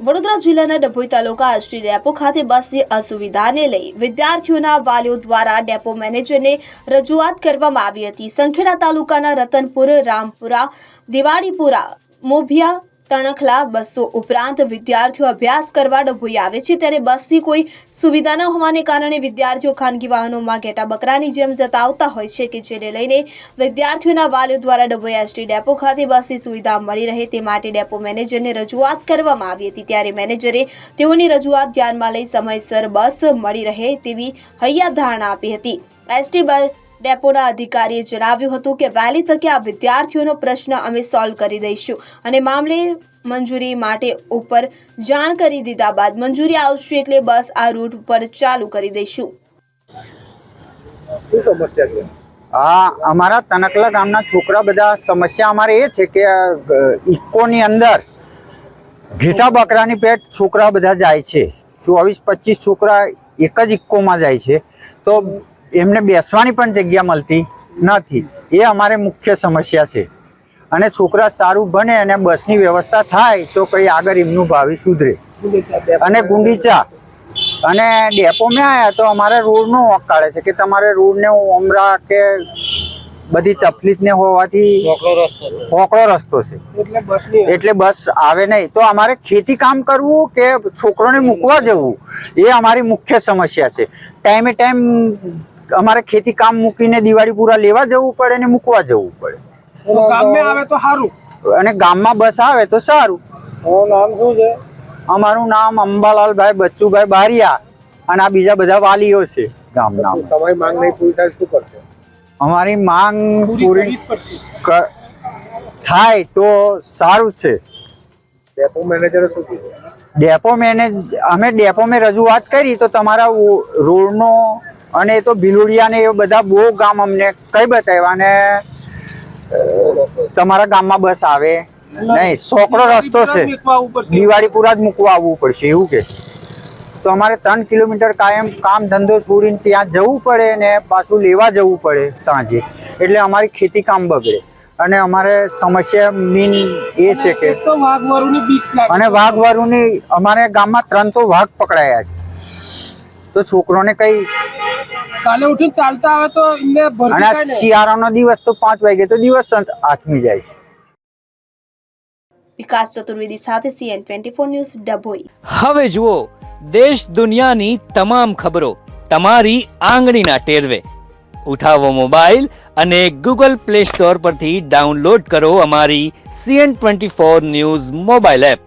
વડોદરા જિલ્લાના ડભોઈ તાલુકા આશ્રી ડેપો ખાતે બસની અસુવિધાને લઈ વિદ્યાર્થીઓના વાલીઓ દ્વારા ડેપો મેનેજરને રજૂઆત કરવામાં આવી હતી. સંખેડા તાલુકાના રતનપુર, રામપુરા, દિવાળીપુરા, મોભિયા તણખલા બસો ઉપરાંત વિદ્યાર્થીઓ અભ્યાસ કરવા ડભોઈ આવે છે ત્યારે બસની કોઈ સુવિધા ન હોવાને કારણે વિદ્યાર્થીઓ ખાનગી વાહનોમાં ઘેટા બકરાની જેમ જતા આવતા હોય છે કે જેને લઈને વિદ્યાર્થીઓના વાલીઓ દ્વારા ડભોઈ એસટી ડેપો ખાતે બસની સુવિધા મળી રહે તે માટે ડેપો મેનેજરને રજૂઆત કરવામાં આવી હતી. ત્યારે મેનેજરે તેઓની રજૂઆત ધ્યાનમાં લઈ સમયસર બસ મળી રહે તેવી હૈયા ધારણા આપી હતી. એસટી બસ ડેપોના અધિકારીએ જણાવ્યું હતું કે વહેલી તકે આ વિદ્યાર્થીઓનો પ્રશ્ન અમે સોલ્વ કરી દઈશું અને મામલે મંજૂરી માટે ઉપર જાણ કરી દીધા બાદ મંજૂરી આવશે એટલે બસ આ રૂટ ઉપર ચાલુ કરી દઈશું. શું સમસ્યા છે? આ અમારા તનકલા ગામના છોકરા બધા સમસ્યા અમારે એ છે કે ઇકોની અંદર ઘેટા બકરાની પેટ છોકરા બધા જાય છે. ચોવીસ પચીસ છોકરા એક જ ઇકોમાં જાય છે. તો એમને બેસવાની પણ જગ્યા મળતી નથી. એ અમારે મુખ્ય સમસ્યા છે. અને છોકરા સારું ભણે અને બસની વ્યવસ્થા થાય તો કંઈ આગળ એમનું ભાવિ સુધરે. અને ગુંડીચા અને ડેપોમાં આવ્યા તો અમારે રોડનો વોક કાઢે છે કે તમારે રોડને ઉમરા કે બધી તકલીફને હોવાથી ચોકડો રસ્તો છે. હોકળો રસ્તો છે. એટલે એટલે બસ આવે નહીં. તો અમારે ખેતી કામ કરવું કે છોકરોને મૂકવા જવું? એ અમારી મુખ્ય સમસ્યા છે. ટાઈમે ટાઈમ અમારે ખેતી કામ મૂકીને દિવાળી પૂરા લેવા જવું પડે ને મૂકવા જવું પડે. ગામે આવે તો સારું. અને ગામમાં બસ આવે તો સારું. નામ શું છે? અમારું નામ અંબાલાલભાઈ બચ્ચુભાઈ બારિયા અને આ બીજા બધા વાલીઓ છે ગામના. તમારી માંગ નહીં પૂરી થાય શું કરશો? અમારી માંગ પૂરી થાય તો સારું છે. ડેપો મેનેજરે શું કીધું? ડેપો મેનેજ અમે ડેપો મેં રજૂઆત કરી તો તમારા રોડનો અને એ તો ભિલોડિયા ને એ બધા બહુ ગામ અમને કઈ બતાવ્યા? અને તમારા ગામમાં બસ આવે. નહીં સોકડો રસ્તો છે. દિવાળીપુરા જ મૂકવા આવવું પડશે. એવું કે. તો અમારે ત્રણ કિલોમીટર કાયમ કામ ધંધો છોડીને ત્યાં જવું પડે ને પાછું લેવા જવું પડે સાંજે. એટલે અમારી ખેતી કામ બગડે. અને અમારે સમસ્યા મીન એ છે કે અને વાઘ વારુની અમારે ગામમાં ત્રણ તો વાઘ પકડાયા છે. તો છોકરોને કઈ કાલે ઉઠીને ચાલતા આવે તો એમને અને શિયાળાનો દિવસ તો પાંચ વાગે તો દિવસ આથમી જાય છે. વિકાસ ચતુર્વેદી સાથે CN twenty four news Dabhoi. હવે જુઓ દેશ દુનિયાની તમામ ખબરો તમારી આંગળીના ટેરવે. ઉઠાવો મોબાઈલ અને ગૂગલ પ્લે સ્ટોર પરથી ડાઉનલોડ કરો અમારી CN twenty four news mobile app.